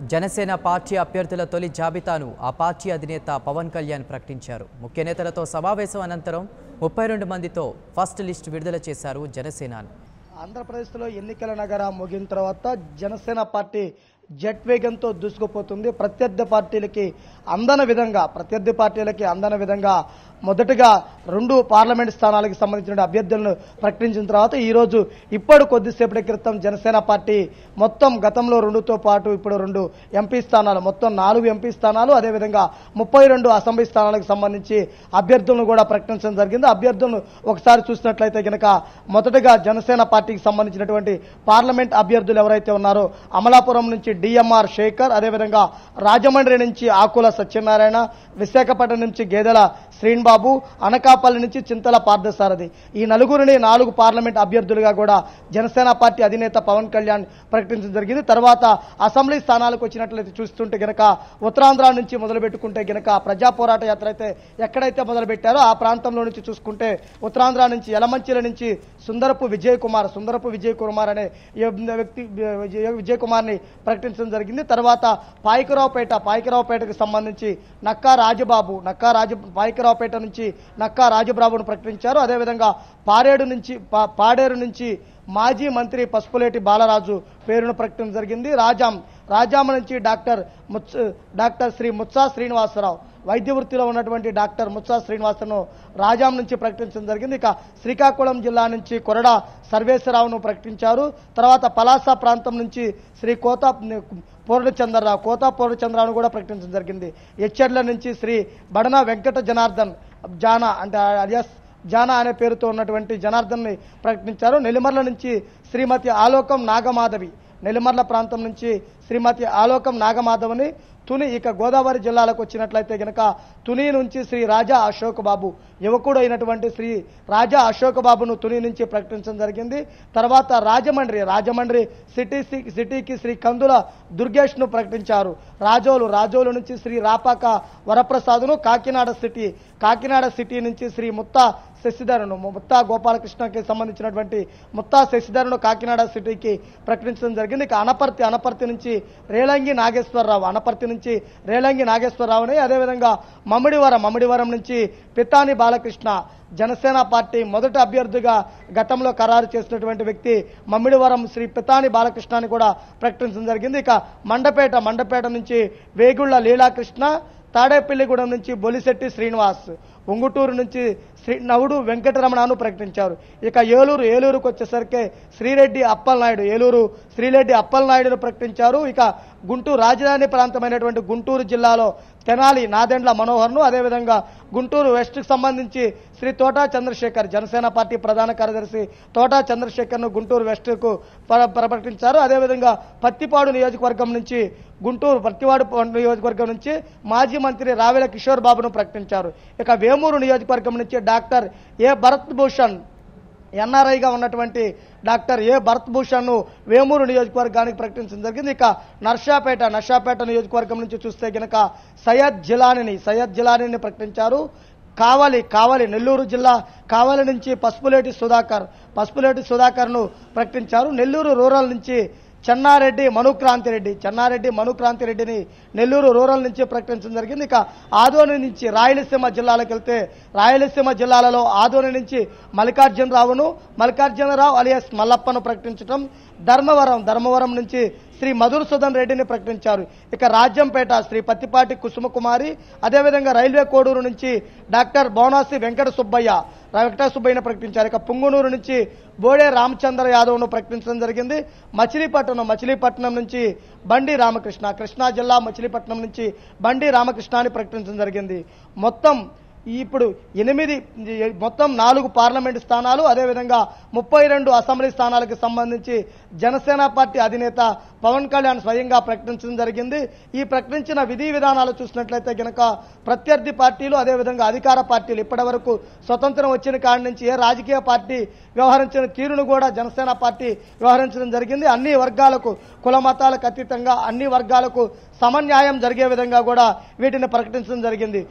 Janasena party అభ్యర్థుల తొలి జాబితాను ఆ పార్టీ అధినేత పవన్ కళ్యాణ్ ప్రకటించారు. ముఖ్య నేతలతో సమావేశం అనంతరం ముప్పై రెండు మందితో ఫస్ట్ లిస్ట్ విడుదల చేశారు జనసేన. ఆంధ్రప్రదేశ్లో ఎన్నికల నగర ముగిన తర్వాత జనసేన పార్టీ జెట్ వేగంతో దూసుకుపోతుంది. ప్రత్యర్థి పార్టీలకి అందన విధంగా ప్రత్యర్థి పార్టీలకి అందన విధంగా మొదటగా రెండు పార్లమెంట్ స్థానాలకు సంబంధించిన అభ్యర్థులను ప్రకటించిన తర్వాత ఈరోజు ఇప్పుడు కొద్దిసేపటి క్రితం జనసేన పార్టీ మొత్తం గతంలో రెండుతో పాటు ఇప్పుడు రెండు ఎంపీ స్థానాలు మొత్తం నాలుగు ఎంపీ స్థానాలు అదేవిధంగా ముప్పై రెండు అసెంబ్లీ స్థానాలకు సంబంధించి అభ్యర్థులను కూడా ప్రకటించడం జరిగింది. అభ్యర్థులను ఒకసారి చూసినట్లయితే కనుక మొదటగా జనసేన పార్టీకి సంబంధించినటువంటి పార్లమెంట్ అభ్యర్థులు ఎవరైతే ఉన్నారో అమలాపురం నుంచి డిఎంఆర్ శేఖర్ అదేవిధంగా రాజమండ్రి నుంచి ఆకుల సత్యనారాయణ విశాఖపట్నం నుంచి గేదెల శ్రీన్బాబు అనకాపల్లి నుంచి చింతల పార్థసారథి. ఈ నలుగురిని నాలుగు పార్లమెంట్ అభ్యర్థులుగా కూడా జనసేన పార్టీ అధినేత పవన్ కళ్యాణ్ ప్రకటించడం జరిగింది. తర్వాత అసెంబ్లీ స్థానాలకు వచ్చినట్లయితే చూస్తుంటే గనక ఉత్తరాంధ్ర నుంచి మొదలుపెట్టుకుంటే గనక ప్రజా పోరాట యాత్ర అయితే ఎక్కడైతే మొదలుపెట్టారో ఆ ప్రాంతంలో నుంచి చూసుకుంటే ఉత్తరాంధ్ర నుంచి యలమంచిల నుంచి సుందరపు విజయ్ కుమార్ సుందరపు విజయ్ కుమార్ అనే వ్యక్తి విజయ్ కుమార్ని ప్రకటి పిలిచడం జరిగింది. తర్వాత పాయకరావుపేట పాయకరావుపేటకు సంబంధించి నక్కా రాజబాబు నక్కా రాజ పాయకరావుపేట నుంచి నక్కా రాజబాబును ప్రకటించారు. అదేవిధంగా పారేడు నుంచి పా- పాడేరు నుంచి మాజీ మంత్రి పసుపులేటి బాలరాజు పేరును ప్రకటించడం జరిగింది. రాజాం రాజాం నుంచి డాక్టర్ ముత్స డాక్టర్ శ్రీ ముత్సా శ్రీనివాసరావు. వైద్య వృత్తిలో ఉన్నటువంటి డాక్టర్ ముత్సా శ్రీనివాసను రాజాం నుంచి ప్రకటించడం జరిగింది. ఇక శ్రీకాకుళం జిల్లా నుంచి కొరడ సర్వేశ్వరరావును ప్రకటించారు. తర్వాత పలాస ప్రాంతం నుంచి శ్రీ కోతా పూర్ణచంద్రరావు కోతా పూర్ణచంద్రరావును కూడా ప్రకటించడం జరిగింది. హెచ్ఎడ్ల నుంచి శ్రీ బడన వెంకట జనార్దన్ జానా అంటే అలియాస్ జానా అనే పేరుతో ఉన్నటువంటి జనార్దన్ని ప్రకటించారు. నెల్లిమర్ల నుంచి శ్రీమతి ఆలోకం నాగమాధవి నెల్లిమర్ల ప్రాంతం నుంచి శ్రీమతి ఆలోకం నాగమాధవని తుని ఇక గోదావరి జిల్లాలకు వచ్చినట్లయితే గనక తుని నుంచి శ్రీ రాజా అశోక్ బాబు యువకుడు అయినటువంటి శ్రీ రాజా అశోక్ బాబును తుని నుంచి ప్రకటించడం జరిగింది. తర్వాత రాజమండ్రి రాజమండ్రి సిటీ సి- సిటీకి శ్రీ కందుల దుర్గేష్ను ప్రకటించారు. రాజోలు రాజోలు నుంచి శ్రీ రాపాక వరప్రసాదును కాకినాడ సిటీ కాకినాడ సిటీ నుంచి శ్రీ ముత్తా శశిధరను ముత్తా గోపాలకృష్ణకి సంబంధించినటువంటి ముత్తా శశిధరను కాకినాడ సిటీకి ప్రకటించడం జరిగింది. ఇక అనపర్తి అనపర్తి నుంచి రేలంగి నాగేశ్వరరావు అనపర్తి నుంచి రేలంగి నాగేశ్వరరావుని అదేవిధంగా మమ్మడివరం మమ్మడివరం నుంచి పితాని బాలకృష్ణ జనసేన పార్టీ మొదటి అభ్యర్థిగా గతంలో ఖరారు చేసినటువంటి వ్యక్తి మమ్మిడివరం శ్రీ పితాని బాలకృష్ణని కూడా ప్రకటించడం జరిగింది. ఇక మండపేట మండపేట నుంచి వేగుళ్ళ లీలాకృష్ణ తాడేపల్లిగూడెం నుంచి బొలిశెట్టి శ్రీనివాస్ ఉంగుటూరు నుంచి శ్రీ నవుడు వెంకటరమణను ప్రకటించారు. ఇక ఏలూరు ఏలూరుకు వచ్చేసరికి శ్రీరెడ్డి అప్పలనాయుడు ఏలూరు శ్రీరెడ్డి అప్పలనాయుడును ప్రకటించారు. ఇక గుంటూరు రాజధాని ప్రాంతమైనటువంటి గుంటూరు జిల్లాలో తెనాలి నాదెండ్ల మనోహర్ను అదేవిధంగా గుంటూరు వెస్ట్కి సంబంధించి శ్రీ తోటా చంద్రశేఖర్ జనసేన పార్టీ ప్రధాన కార్యదర్శి తోటా చంద్రశేఖర్ను గుంటూరు వెస్ట్కు ప్రకటించారు అదేవిధంగా పత్తిపాడు నియోజకవర్గం నుంచి గుంటూరు పత్తివాడు నియోజకవర్గం నుంచి మాజీ మంత్రి రావెల కిషోర్ బాబును ప్రకటించారు. ఇక వేమూరు నియోజకవర్గం నుంచి డాక్టర్ ఏ భరత్ భూషణ్ ఎన్ఆర్ఐగా ఉన్నటువంటి డాక్టర్ ఏ భరత్ వేమూరు నియోజకవర్గానికి ప్రకటించడం జరిగింది. ఇక నర్షాపేట నర్షాపేట నియోజకవర్గం నుంచి చూస్తే గనక సయ్యద్ జిలానిని సయ్యద్ జిలానిని ప్రకటించారు. కావలి కావలి నెల్లూరు జిల్లా కావలి నుంచి పసుపులేటి సుధాకర్ పసుపులేటి సుధాకర్ను ప్రకటించారు. నెల్లూరు రూరల్ నుంచి చెన్నారెడ్డి మనుక్రాంతిరెడ్డి చెన్నారెడ్డి మనుక్రాంతిరెడ్డిని నెల్లూరు రూరల్ నుంచి ప్రకటించడం జరిగింది. ఇక ఆదోని నుంచి రాయలసీమ జిల్లాలకు వెళ్తే రాయలసీమ జిల్లాలలో ఆదోని నుంచి మల్లికార్జునరావును మల్లికార్జునరావు అలియాస్ మల్లప్పను ప్రకటించడం ధర్మవరం ధర్మవరం నుంచి శ్రీ మధుసూదన్ రెడ్డిని ప్రకటించారు. ఇక రాజ్యంపేట శ్రీ పత్తిపాటి కుసుమకుమారి అదేవిధంగా రైల్వే కోడూరు నుంచి డాక్టర్ బోనాసి వెంకట సుబ్బయ్య వెంకట సుబ్బయ్యను ప్రకటించారు. ఇక పుంగునూరు నుంచి బోడే రామచంద్ర యాదవ్ను ప్రకటించడం జరిగింది. మచిలీపట్నం మచిలీపట్నం నుంచి బండి రామకృష్ణ కృష్ణా జిల్లా మచిలీపట్నం నుంచి బండి రామకృష్ణాని ప్రకటించడం జరిగింది. మొత్తం ఇప్పుడు ఎనిమిది మొత్తం నాలుగు పార్లమెంటు స్థానాలు అదేవిధంగా ముప్పై రెండు అసెంబ్లీ స్థానాలకు సంబంధించి జనసేన పార్టీ అధినేత పవన్ కళ్యాణ్ స్వయంగా ప్రకటించడం జరిగింది. ఈ ప్రకటించిన విధి విధానాలు చూసినట్లయితే గనక ప్రత్యర్థి పార్టీలు అదేవిధంగా అధికార పార్టీలు ఇప్పటివరకు స్వతంత్రం వచ్చిన కాడి నుంచి ఏ రాజకీయ పార్టీ వ్యవహరించిన తీరును కూడా జనసేన పార్టీ వ్యవహరించడం జరిగింది. అన్ని వర్గాలకు కుల మతాలకు అతీతంగా అన్ని వర్గాలకు సమన్యాయం జరిగే విధంగా కూడా వీటిని ప్రకటించడం జరిగింది.